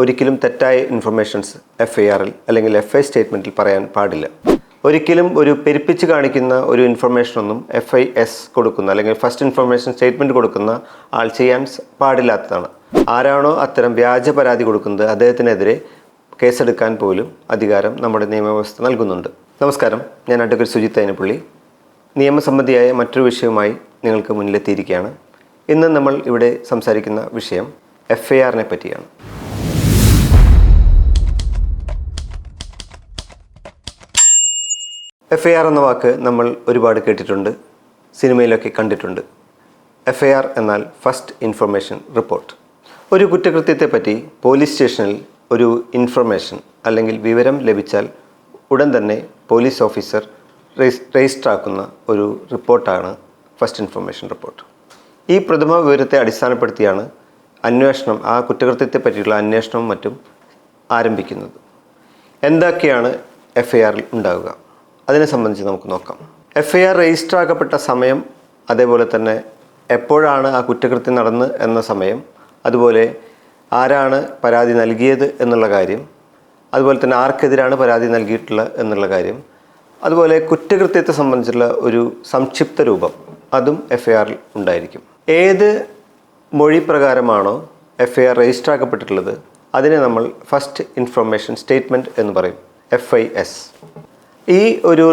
ഒരിക്കലും തെറ്റായ informations F I ആറിൽ അല്ലെങ്കിൽ എഫ് ഐ സ്റ്റേറ്റ്മെന്റിൽ പറയാൻ പാടില്ല. ഒരിക്കലും ഒരു പെരുപ്പിച്ച് കാണിക്കുന്ന ഒരു ഇൻഫർമേഷനൊന്നും എഫ് ഐ എസ് കൊടുക്കുന്ന അല്ലെങ്കിൽ ഫസ്റ്റ് ഇൻഫർമേഷൻ സ്റ്റേറ്റ്മെന്റ് കൊടുക്കുന്ന ആൾ ചെയ്യാൻ പാടില്ലാത്തതാണ്. ആരാണോ അത്തരം വ്യാജ പരാതി കൊടുക്കുന്നത് അദ്ദേഹത്തിനെതിരെ കേസെടുക്കാൻ പോലും അധികാരം നമ്മുടെ നിയമവ്യവസ്ഥ നൽകുന്നുണ്ട്. നമസ്കാരം. ഞാൻ അഡ്വക്കേറ്റ് സുജിത് തൈനപ്പള്ളി. നിയമസംബന്ധിയായ മറ്റൊരു വിഷയവുമായി നിങ്ങൾക്ക് മുന്നിലെത്തിയിരിക്കുകയാണ്. ഇന്ന് നമ്മൾ ഇവിടെ സംസാരിക്കുന്ന വിഷയം എഫ് ഐ ആറിനെ പറ്റിയാണ്. എഫ് ഐ ആർ എന്ന വാക്ക് നമ്മൾ ഒരുപാട് കേട്ടിട്ടുണ്ട് സിനിമയിലൊക്കെ കണ്ടിട്ടുണ്ട്. എഫ് ഐ ആർ എന്നാൽ ഫസ്റ്റ് ഇൻഫർമേഷൻ റിപ്പോർട്ട് ഒരു കുറ്റകൃത്യത്തെപ്പറ്റി പോലീസ് സ്റ്റേഷനിൽ ഒരു ഇൻഫർമേഷൻ അല്ലെങ്കിൽ വിവരം ലഭിച്ചാൽ ഉടൻ തന്നെ പോലീസ് ഓഫീസർ രജിസ്റ്റർ ആക്കുന്ന ഒരു റിപ്പോർട്ടാണ് ഫസ്റ്റ് ഇൻഫർമേഷൻ റിപ്പോർട്ട് ഈ പ്രഥമ വിവരത്തെ അടിസ്ഥാനപ്പെടുത്തിയാണ് അന്വേഷണം ആ കുറ്റകൃത്യത്തെ പറ്റിയുള്ള അന്വേഷണവും മറ്റും ആരംഭിക്കുന്നത്. എന്തൊക്കെയാണ് എഫ് ഐ ആറിൽ ഉണ്ടാവുക? അതിനെ സംബന്ധിച്ച് നമുക്ക് നോക്കാം. എഫ് ഐ ആർ രജിസ്റ്റർ ആക്കപ്പെട്ട സമയം അതേപോലെ തന്നെ എപ്പോഴാണ് ആ കുറ്റകൃത്യം നടന്ന് എന്ന സമയം അതുപോലെ ആരാണ് പരാതി നൽകിയത് എന്നുള്ള കാര്യം അതുപോലെ തന്നെ ആർക്കെതിരാണ് പരാതി നൽകിയിട്ടുള്ളത് എന്നുള്ള കാര്യം അതുപോലെ കുറ്റകൃത്യത്തെ സംബന്ധിച്ചുള്ള ഒരു സംക്ഷിപ്ത രൂപം അതും എഫ് ഐ ആറിൽ ഉണ്ടായിരിക്കും. ഏത് മൊഴി പ്രകാരമാണോ എഫ് ഐ ആർ രജിസ്റ്റർ ആക്കപ്പെട്ടിട്ടുള്ളത് അതിനെ നമ്മൾ ഫസ്റ്റ് ഇൻഫർമേഷൻ സ്റ്റേറ്റ്മെന്റ് എന്ന് പറയും എഫ് ഐ എസ് ഈ ഒരു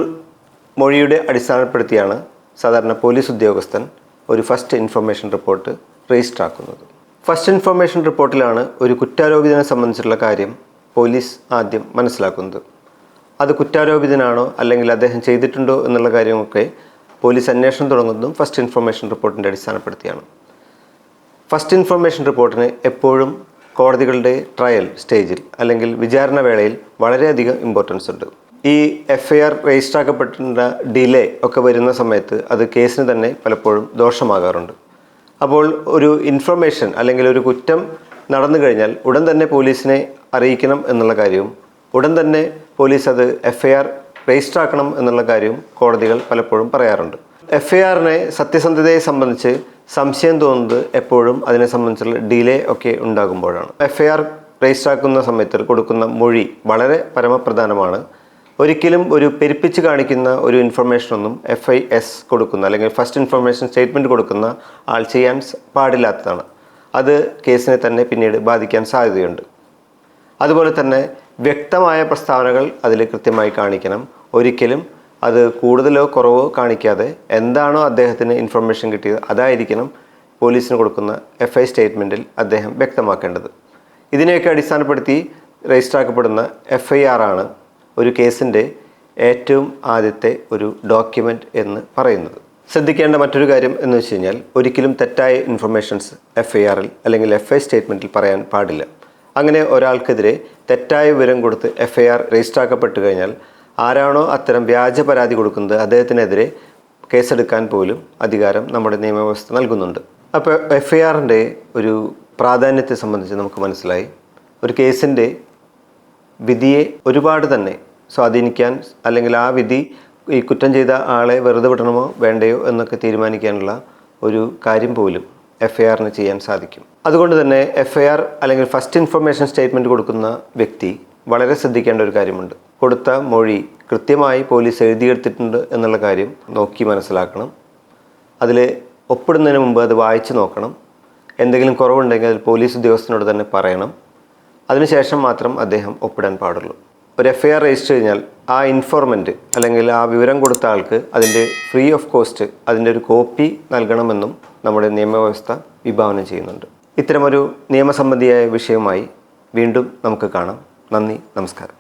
മൊഴിയുടെ അടിസ്ഥാനപ്പെടുത്തിയാണ് സാധാരണ പോലീസ് ഉദ്യോഗസ്ഥൻ ഒരു ഫസ്റ്റ് ഇൻഫർമേഷൻ റിപ്പോർട്ട് രജിസ്റ്റർ ആക്കുന്നത്. ഫസ്റ്റ് ഇൻഫർമേഷൻ റിപ്പോർട്ടിലാണ് ഒരു കുറ്റാരോപിതനെ സംബന്ധിച്ചുള്ള കാര്യം പോലീസ് ആദ്യം മനസ്സിലാക്കുന്നത്. അത് കുറ്റാരോപിതനാണോ അല്ലെങ്കിൽ അദ്ദേഹം ചെയ്തിട്ടുണ്ടോ എന്നുള്ള കാര്യമൊക്കെ പോലീസ് അന്വേഷണം തുടങ്ങുന്നതും ഫസ്റ്റ് ഇൻഫർമേഷൻ റിപ്പോർട്ടിന്റെ അടിസ്ഥാനപ്പെടുത്തിയാണ്. ഫസ്റ്റ് ഇൻഫർമേഷൻ റിപ്പോർട്ടിന് എപ്പോഴും കോടതികളുടെ ട്രയൽ സ്റ്റേജിൽ അല്ലെങ്കിൽ വിചാരണ വേളയിൽ വളരെയധികം ഇമ്പോർട്ടൻസ് ഉണ്ട്. ഈ എഫ് ഐ ആർ രജിസ്റ്റർ ആക്കപ്പെട്ടിട്ടുള്ള ഡിലേ ഒക്കെ വരുന്ന സമയത്ത് അത് കേസിന് തന്നെ പലപ്പോഴും ദോഷമാകാറുണ്ട്. അപ്പോൾ ഒരു ഇൻഫർമേഷൻ അല്ലെങ്കിൽ ഒരു കുറ്റം നടന്നു കഴിഞ്ഞാൽ ഉടൻ തന്നെ പോലീസിനെ അറിയിക്കണം എന്നുള്ള കാര്യവും ഉടൻ തന്നെ പോലീസ് അത് എഫ് ഐ ആർ രജിസ്റ്റർ ആക്കണം എന്നുള്ള കാര്യവും കോടതികൾ പലപ്പോഴും പറയാറുണ്ട്. എഫ് ഐ ആറിനെ സത്യസന്ധതയെ സംബന്ധിച്ച് സംശയം തോന്നുന്നത് എപ്പോഴും അതിനെ സംബന്ധിച്ചുള്ള ഡിലേ ഒക്കെ ഉണ്ടാകുമ്പോഴാണ്. എഫ് ഐ ആർ രജിസ്റ്റർ ആക്കുന്ന സമയത്ത് കൊടുക്കുന്ന മൊഴി വളരെ പരമപ്രധാനമാണ്. ഒരിക്കലും ഒരു പെരുപ്പിച്ച് കാണിക്കുന്ന ഒരു ഇൻഫർമേഷനൊന്നും എഫ് ഐ എസ് കൊടുക്കുന്ന അല്ലെങ്കിൽ ഫസ്റ്റ് ഇൻഫർമേഷൻ സ്റ്റേറ്റ്മെന്റ് കൊടുക്കുന്ന ആൾ ചെയ്യാൻ പാടില്ലാത്തതാണ്. അത് കേസിനെ തന്നെ പിന്നീട് ബാധിക്കാൻ സാധ്യതയുണ്ട്. അതുപോലെ തന്നെ വ്യക്തമായ പ്രസ്താവനകൾ അതിൽ കൃത്യമായി കാണിക്കണം. ഒരിക്കലും അത് കൂടുതലോ കുറവോ കാണിക്കാതെ എന്താണോ അദ്ദേഹത്തിന് ഇൻഫർമേഷൻ കിട്ടിയത് അതായിരിക്കണം പോലീസിന് കൊടുക്കുന്ന എഫ് ഐ സ്റ്റേറ്റ്മെന്റിൽ അദ്ദേഹം വ്യക്തമാക്കേണ്ടത്. ഇതിനെയൊക്കെ അടിസ്ഥാനപ്പെടുത്തി രജിസ്റ്റർ ആക്കപ്പെടുന്ന എഫ് ഐ ആർ ആണ് ഒരു കേസിന്റെ ഏറ്റവും ആദ്യത്തെ ഒരു ഡോക്യുമെന്റ് എന്ന് പറയുന്നത്. ശ്രദ്ധിക്കേണ്ട മറ്റൊരു കാര്യം എന്ന് വെച്ച് കഴിഞ്ഞാൽ ഒരിക്കലും തെറ്റായ ഇൻഫർമേഷൻസ് എഫ് ഐ ആറിൽ അല്ലെങ്കിൽ എഫ് ഐ സ്റ്റേറ്റ്മെന്റിൽ പറയാൻ പാടില്ല. അങ്ങനെ ഒരാൾക്കെതിരെ തെറ്റായ വിവരം കൊടുത്ത് എഫ് ഐ ആർ രജിസ്റ്റർ ആക്കപ്പെട്ട് കഴിഞ്ഞാൽ ആരാണോ അത്തരം വ്യാജ പരാതി കൊടുക്കുന്നത് അദ്ദേഹത്തിനെതിരെ കേസെടുക്കാൻ പോലും അധികാരം നമ്മുടെ നിയമവ്യവസ്ഥ നൽകുന്നുണ്ട്. അപ്പോൾ എഫ് ഐ ആറിന്റെ ഒരു പ്രാധാന്യത്തെ സംബന്ധിച്ച് നമുക്ക് മനസ്സിലായി. ഒരു കേസിന്റെ വിധിയെ ഒരുപാട് തന്നെ സ്വാധീനിക്കാൻ അല്ലെങ്കിൽ ആ വിധി ഈ കുറ്റം ചെയ്ത ആളെ വെറുതെ വിടണമോ വേണ്ടയോ എന്നൊക്കെ തീരുമാനിക്കാനുള്ള ഒരു കാര്യം പോലും എഫ് ഐ ആറിന് ചെയ്യാൻ സാധിക്കും. അതുകൊണ്ട് തന്നെ എഫ് ഐ ആർ അല്ലെങ്കിൽ ഫസ്റ്റ് ഇൻഫർമേഷൻ സ്റ്റേറ്റ്മെന്റ് കൊടുക്കുന്ന വ്യക്തി വളരെ ശ്രദ്ധിക്കേണ്ട ഒരു കാര്യമുണ്ട്. കൊടുത്ത മൊഴി കൃത്യമായി പോലീസ് എഴുതിയെടുത്തിട്ടുണ്ട് എന്നുള്ള കാര്യം നോക്കി മനസ്സിലാക്കണം. അതിൽ ഒപ്പിടുന്നതിന് മുമ്പ് അത് വായിച്ച് നോക്കണം. എന്തെങ്കിലും കുറവുണ്ടെങ്കിൽ അത് പോലീസ് ഉദ്യോഗസ്ഥനോട് തന്നെ പറയണം. അതിനുശേഷം മാത്രം അദ്ദേഹം ഒപ്പിടാൻ പാടുള്ളൂ. ഒരു എഫ് ഐ ആർ രജിസ്റ്റർ കഴിഞ്ഞാൽ ആ ഇൻഫോർമെന്റ് അല്ലെങ്കിൽ ആ വിവരം കൊടുത്ത ആൾക്ക് അതിന്റെ ഫ്രീ ഓഫ് കോസ്റ്റ് അതിന്റെ ഒരു കോപ്പി നൽകണമെന്നും നമ്മുടെ നിയമവ്യവസ്ഥ വിഭാവനം ചെയ്യുന്നുണ്ട്. ഇത്തരമൊരു നിയമസംബന്ധിയായ വിഷയവുമായി വീണ്ടും നമുക്ക് കാണാം. നന്ദി നമസ്കാരം.